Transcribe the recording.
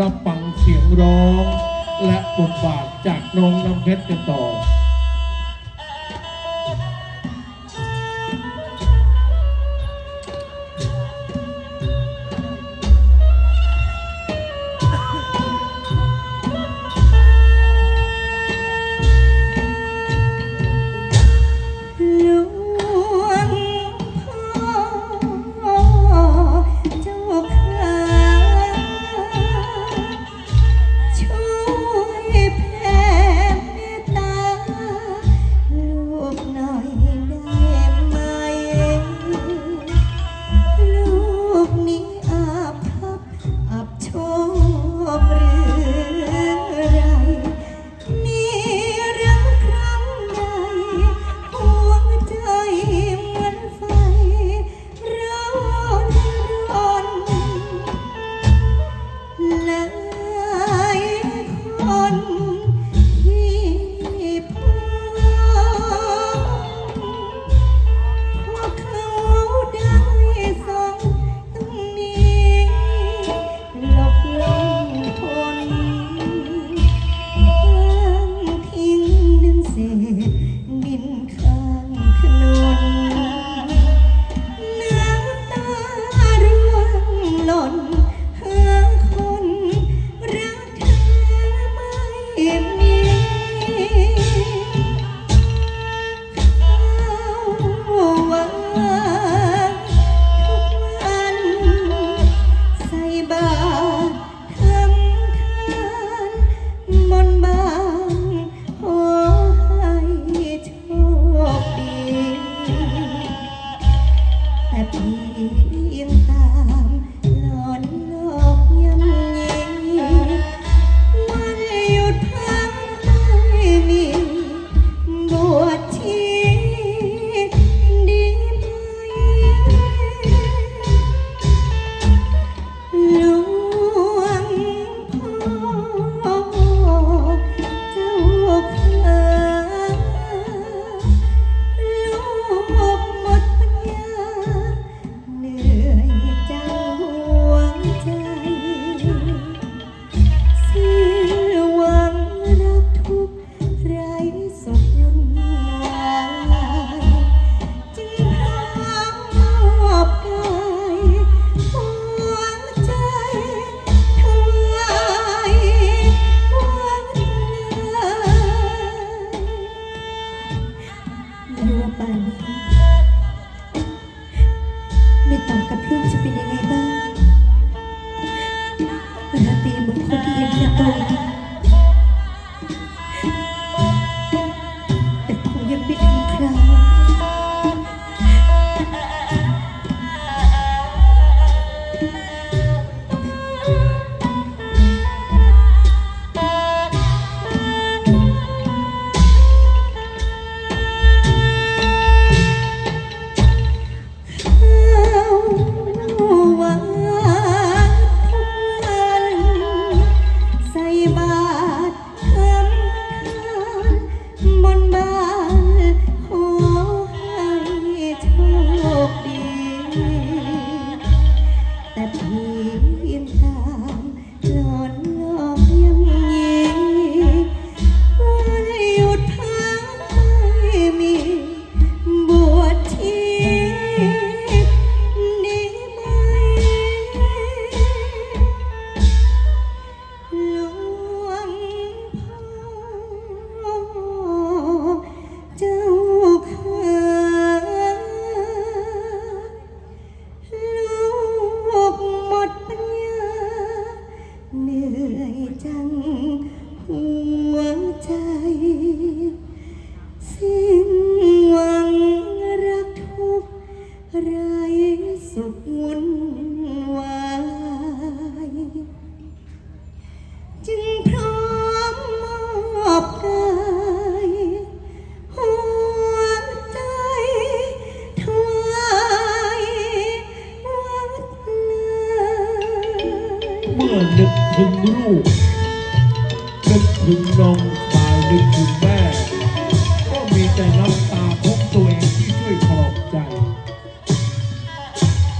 รับฟังเสียงร้อง และบทบาทจากน้องน้ำเพชรกันต่อ กับลูกจะเป็นยังไงบ้าง แต่เพียงแค่ สิ้นหวังรักทุกไรสุขวุ่นวายจึงพร้อมมอบกายหัวใจถวายวัดเลเมื่อนึกถึงรูปนึกถึงน้องฟ้า นึกถึงแม่ ก็มีแต่น้ำ